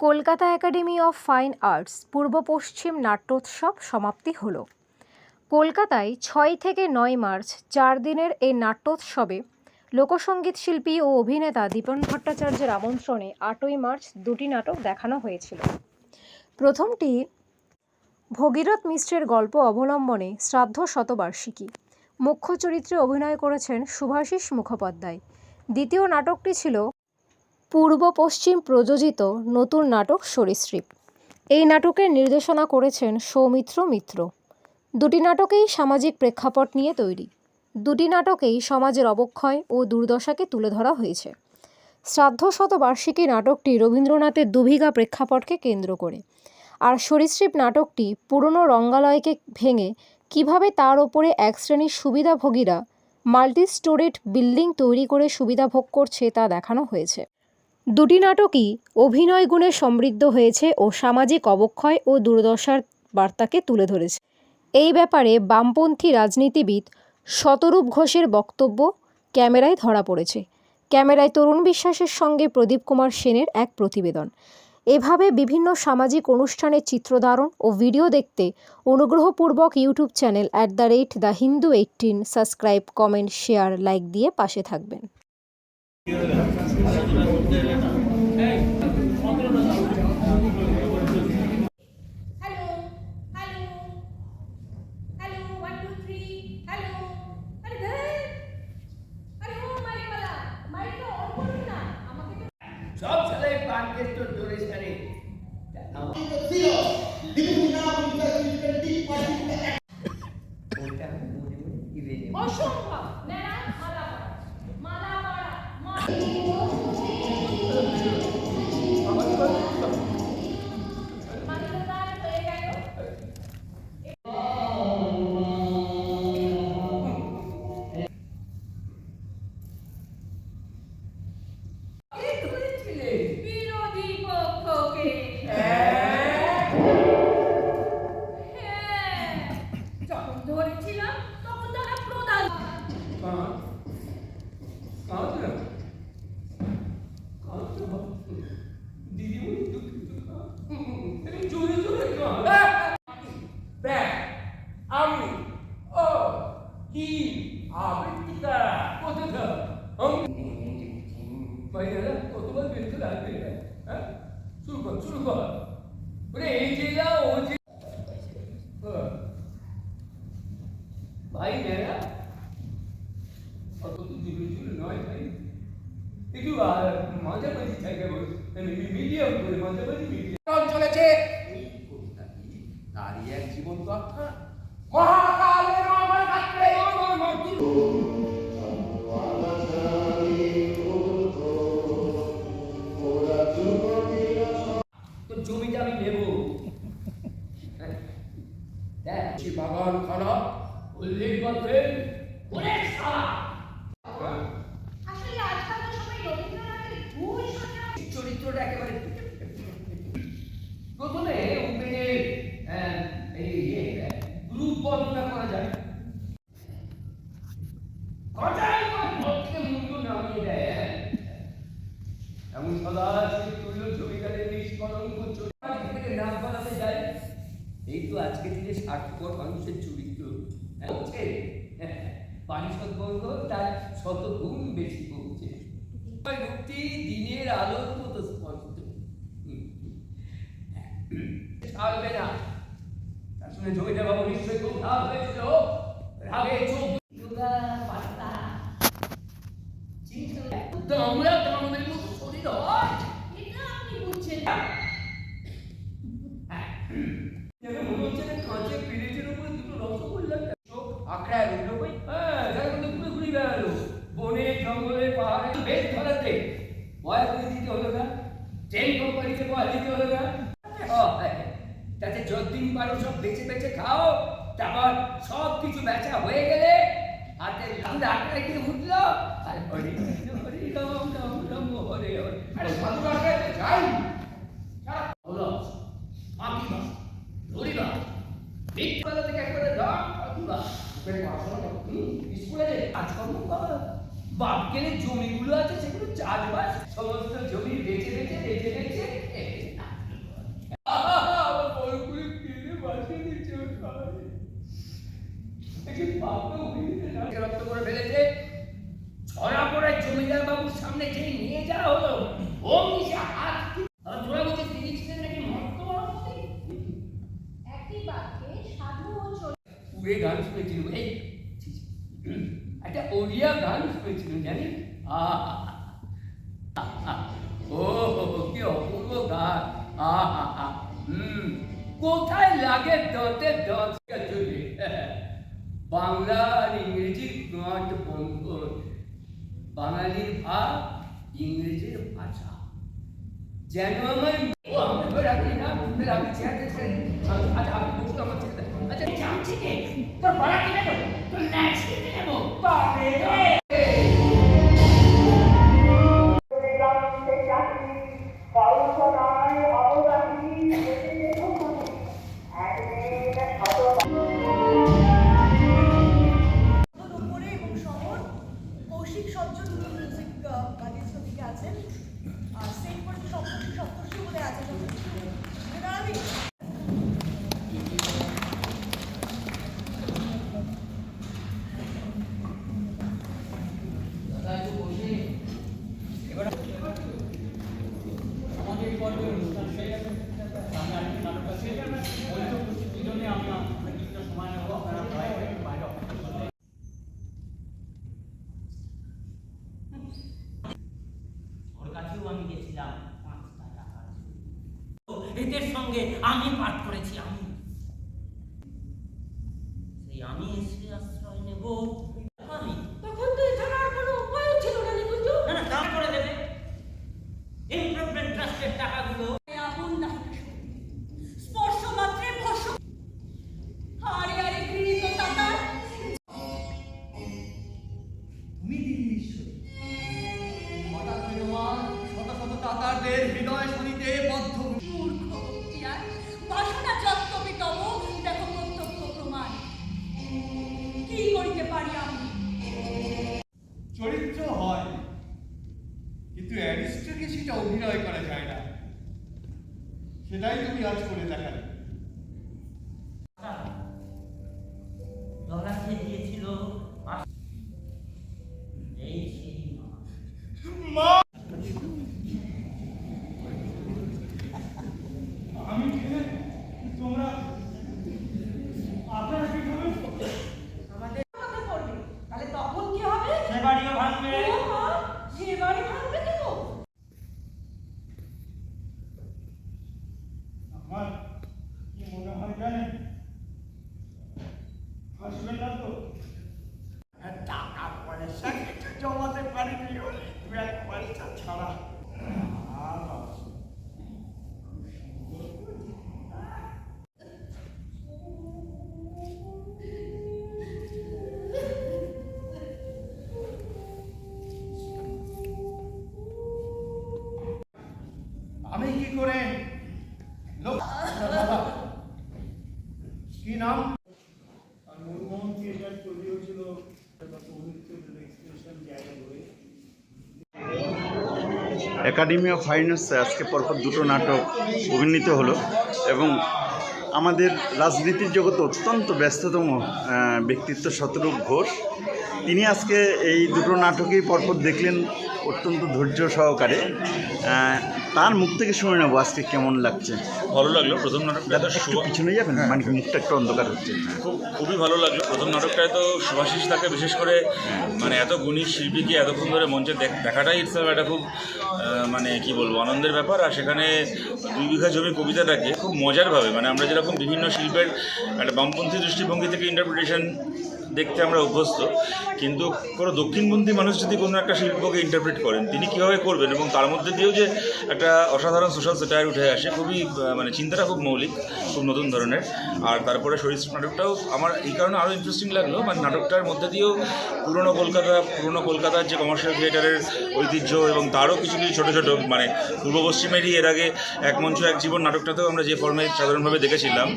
Kolkata academy of fine arts Purba Paschim নাট্যোৎসব সমাপ্তি হল। কলকাতায় ছয় থেকে নয় মার্চ চার দিনের এই নাট্যোৎসবে লোকসঙ্গীত শিল্পী ও অভিনেতা দীপন ভট্টাচার্যের আমন্ত্রণে আটই মার্চ দুটি নাটক দেখানো হয়েছিল। প্রথমটি ভগীরথ মিশ্রের গল্প অবলম্বনে শ্রাদ্ধ শতবার্ষিকী। মুখ্য চরিত্রে অভিনয় করেছেন শুভাশিস মুখোপাধ্যায়। দ্বিতীয় নাটকটি ছিল পূর্ব পশ্চিম প্রযোজিত নতুন নাটক সরীসৃপ। এই নাটকের নির্দেশনা করেছেন সৌমিত্র মিত্র। দুটি নাটকেই সামাজিক প্রেক্ষাপট নিয়ে তৈরি। দুটি নাটকেই সমাজের অবক্ষয় ও দুর্দশাকে তুলে ধরা হয়েছে। শ্রাদ্ধ শতবার্ষিকী নাটকটি রবীন্দ্রনাথের দুভিঘা প্রেক্ষাপটকে কেন্দ্র করে। আর সরীসৃপ নাটকটি পুরনো রঙ্গালয়কে ভেঙে কীভাবে তার ওপরে এক শ্রেণির সুবিধাভোগীরা মাল্টি স্টোরেড বিল্ডিং তৈরি করে সুবিধা ভোগ করছে তা দেখানো হয়েছে। দুটি নাটকই অভিনয় গুণে সমৃদ্ধ হয়েছে ও সামাজিক অবক্ষয় ও দুর্দশার বার্তাকে তুলে ধরেছে। এই ব্যাপারে বামপন্থী রাজনীতিবিদ শতরূপ ঘোষের বক্তব্য ক্যামেরায় ধরা পড়েছে। ক্যামেরায় তরুণ বিশ্বাসের সঙ্গে প্রদীপ কুমার সেনের এক প্রতিবেদন। এভাবে বিভিন্ন সামাজিক অনুষ্ঠানের চিত্রধারণ ও ভিডিও দেখতে অনুগ্রহপূর্বক YouTube channel at the rate the Hindu eighteen subscribe, comment, share, like দিয়ে পাশে থাকবেন। 最後まで持っていないな。শুরু কর ওরে এই জেলা ও যে। ভাই নেরা অত তো জুড়ে জুড়ে নয় ভাই একটু মাঝামাঝি থাকে মিডিয়াম করে মাঝামাঝি মিডিয়াম চলেছে এই কবিতাটি তারই এক জীবন কথা বাগান উল্লেখ করবে অনেক সারা। আসলে আজকাল তো সবাই রবীন্দ্রনাথের ভুল সোজা চরিত্রটা একেবারে প্রথমে ওপেনের ইয়ে গ্রুপ বর্ণনা করা যায়। করে ভক্তকে মুন্ড নামিয়ে দেয়। এমন সদা সে তুল্য জমিদারের নিষ্কলঙ্ক চরিত্র থেকে নাম বানাতে যায়। এই তো আজকে দিনে স্বার্থপর মানুষের চরিত্র হ্যাঁ, হচ্ছে পারিষদ তার শত গুণ বেশি পৌঁছে মুক্তি দিনের আলোর মতো স্পষ্ট। ছাড়বে না। তার সঙ্গে জমিটা বাবু নিশ্চয়ই রাগ হয়েছিল। রাগে চোখ দুগা পাতা চিন্তা দামড়া দামড়ের মতো শরীর হয় এটা আপনি বুঝছেন যেন মনে হচ্ছে না কাঁচে পেরেছের উপরে দুটো রসগোল্লা চোখ আঁকড়ায় রইল কই হ্যাঁ যার মধ্যে ঘুরে ঘুরে বেড়ালো বনে জঙ্গলে পাহাড়ে বেশ ধরাতে ভয় করে দিতে হলো না ট্রেন কোম্পানিকে ভয় দিতে হলো না ও, হ্যাঁ, তাতে যতদিন পারো সব বেঁচে বেঁচে খাও তারপর সব কিছু বেচা হয়ে গেলে হাতে উঠল আর আরে বাপ গেলে জমিগুলো আছে, সেগুলো চাষবাস, সমস্ত জমি বেচে বেচে বেচে বেচে সামনে যে নিয়ে যাওয়া হলো কোথায় লাগে দতে দশ বাংলা আর ইংরেজি নট বন্ধ বাঙালির ভাব, ইংরেজির ভাষা। যেন আমার ও, আমি ধরে রাখি না ধরে রাখি। আচ্ছা আমি বসতো আমার ছেড়ে আচ্ছা জানছি কে? তোর বলা তোর কিনে নেব? বাপরে সঙ্গে আমি পাঠ অভিনয় করা যায় না সেটাই তুমি আজ করে দেখালে। মনমোহন তৈরি হয়েছিল একাডেমি অফ ফাইন আর্টসে আজকে পরপর দুটো নাটক অভিনীত হলো এবং আমাদের রাজনীতির জগতে অত্যন্ত ব্যস্ততম ব্যক্তিত্ব শতরূপ ঘোষ। তিনি আজকে এই দুটো নাটকেই পরপর দেখলেন অত্যন্ত ধৈর্য সহকারে। তার মুখ থেকে শুনে নেব আজকে কেমন লাগছে। ভালো লাগল প্রথম নাটকটা তো পিছনে যাবেন মানে মুখটা একটু অন্ধকার হচ্ছে। খুব খুবই ভালো লাগল প্রথম নাটকটায় তো সুভাষিস তাকে বিশেষ করে মানে এত গুণী শিল্পীকে এতক্ষণ ধরে মঞ্চে দেখ- দেখাটাই ইটসেলফ একটা খুব মানে কি বলব আনন্দের ব্যাপার। আর সেখানে দুই বিঘা জমি কবিতাটাকে খুব মজারভাবে মানে আমরা যেরকম বিভিন্ন শিল্পের একটা বামপন্থী দৃষ্টিভঙ্গি থেকে ইন্টারপ্রিটেশন দেখতে আমরা অভ্যস্ত, কিন্তু কোনো দক্ষিণপন্থী মানুষ যদি কোনো একটা শিল্পকে ইন্টারপ্রেট করেন, তিনি কীভাবে করবেন? এবং তার মধ্যে দিয়েও যে একটা অসাধারণ সোশ্যাল সেটায়ার উঠে আসে, খুবই মানে চিন্তাটা খুব মৌলিক, খুব নতুন ধরনের। আর তারপরে সরিষা নাটকটাও আমার এই কারণে আরও ইন্টারেস্টিং লাগল মানে নাটকটার মধ্যে দিয়েও পুরনো কলকাতা, পুরনো কলকাতার যে কমার্শিয়াল থিয়েটারের ঐতিহ্য এবং তারও কিছু কিছু ছোটো ছোটো মানে পূর্ব পশ্চিমেরই এর আগে এক মঞ্চ, এক জীবন নাটকটাতেও আমরা যে ফর্মে সাধারণভাবে দেখেছিলাম।